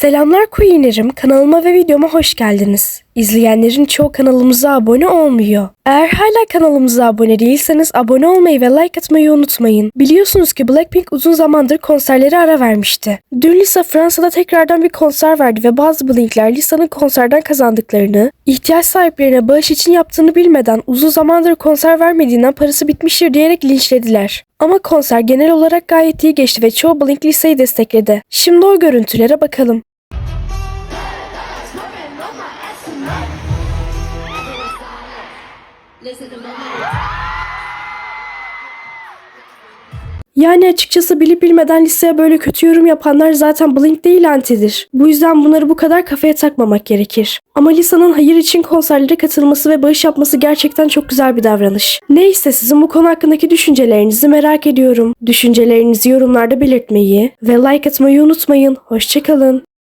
Selamlar Queen'lerim. Kanalıma ve videoma hoş geldiniz. İzleyenlerin çoğu kanalımıza abone olmuyor. Eğer hala kanalımıza abone değilseniz abone olmayı ve like atmayı unutmayın. Biliyorsunuz ki Blackpink uzun zamandır konserlere ara vermişti. Dün Lisa Fransa'da tekrardan bir konser verdi ve bazı Blinkler Lisa'nın konserden kazandıklarını, ihtiyaç sahiplerine bağış için yaptığını bilmeden uzun zamandır konser vermediğinden parası bitmiştir diyerek linçlediler. Ama konser genel olarak gayet iyi geçti ve çoğu Blink Lisa'yı destekledi. Şimdi o görüntülere bakalım. Yani açıkçası bilip bilmeden listeye böyle kötü yorum yapanlar zaten Blink değil antidir. Bu yüzden bunları bu kadar kafaya takmamak gerekir. Ama Lisa'nın hayır için konserlere katılması ve bağış yapması gerçekten çok güzel bir davranış. Neyse sizin bu konu hakkındaki düşüncelerinizi merak ediyorum. Düşüncelerinizi yorumlarda belirtmeyi ve like atmayı unutmayın. Hoşçakalın.